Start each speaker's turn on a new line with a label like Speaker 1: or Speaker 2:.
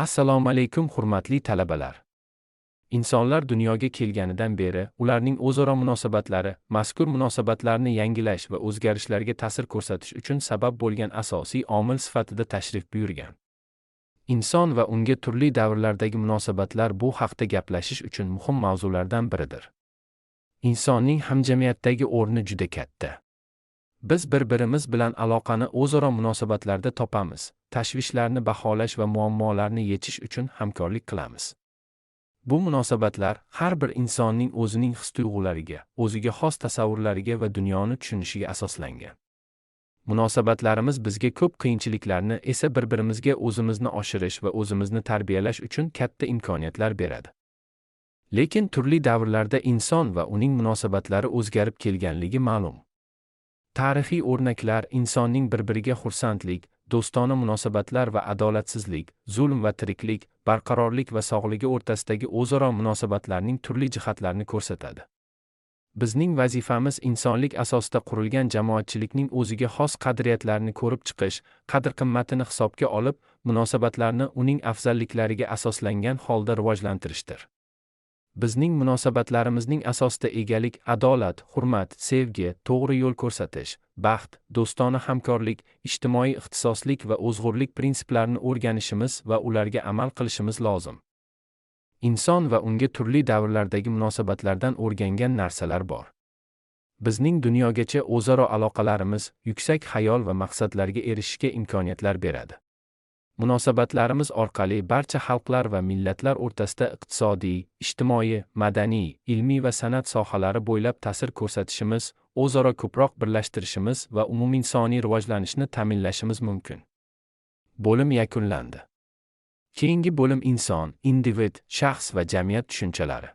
Speaker 1: Assalomu alaykum hurmatli talabalar. Insonlar dunyoga kelganidan beri ularning o'zaro munosabatlari mazkur munosabatlarni yangilash va o'zgarishlarga ta'sir ko'rsatish uchun sabab bo'lgan asosiy omil sifatida tashrif buyurgan. Inson va unga turli davrlardagi munosabatlar bu haqda gaplashish uchun muhim mavzulardan biridir. Insonning hamjamiyatdagi o'rni juda katta. Biz bir-birimiz bilan aloqani o'zaro munosabatlarda topamiz, tashvishlarni baholash va muammolarni yechish uchun hamkorlik qilamiz. Bu munosabatlar har bir insonning o'zining his-tuyg'ulariga, o'ziga xos tasavvurlariga va dunyoni tushunishiga asoslangan. Munosabatlarimiz bizga ko'p qiyinchiliklarni esa bir-birimizga o'zimizni oshirish va o'zimizni tarbiyalash uchun katta imkoniyatlar beradi. Lekin turli davrlarda inson va uning munosabatlari o'zgarib kelganligi ma'lum. Tarixiy o'rnaklar insonning bir-biriga xursandlik, do'stona munosabatlar va adolatsizlik, zulm va tiriklik, barqarorlik va sog'ligi o'rtasidagi o'zaro munosabatlarning turli jihatlarini ko'rsatadi. Bizning vazifamiz insonlik asosida qurilgan jamoatchilikning o'ziga xos qadriyatlarini ko'rib chiqish, qadr-qimmatini hisobga olib, munosabatlarni uning afzalliklariga asoslangan holda rivojlantirishdir. Bizning munosabatlarimizning asosida egalik, adolat, hurmat, sevgi, to'g'ri yo'l ko'rsatish, baxt, do'stona hamkorlik, ijtimoiy ixtisoslik va o'zg'urlik prinsiplarini o'rganishimiz va ularga amal qilishimiz lozim. Inson va unga turli davrlardagi munosabatlardan o'rgangan narsalar bor. Bizning dunyogacha o'zaro aloqalarimiz yuksak xayol va maqsadlarga erishishga imkoniyatlar beradi. Munosabatlarimiz orqali barcha xalqlar va millatlar o'rtasida iqtisodiy, ijtimoiy, madaniy, ilmiy va san'at sohalari bo'ylab ta'sir ko'rsatishimiz, o'zaro ko'proq birlashtirishimiz va umuminsoniy rivojlanishni ta'minlashimiz mumkin. Bo'lim yakunlandi. Keyingi bo'lim inson, individ, shaxs va jamiyat tushunchalari.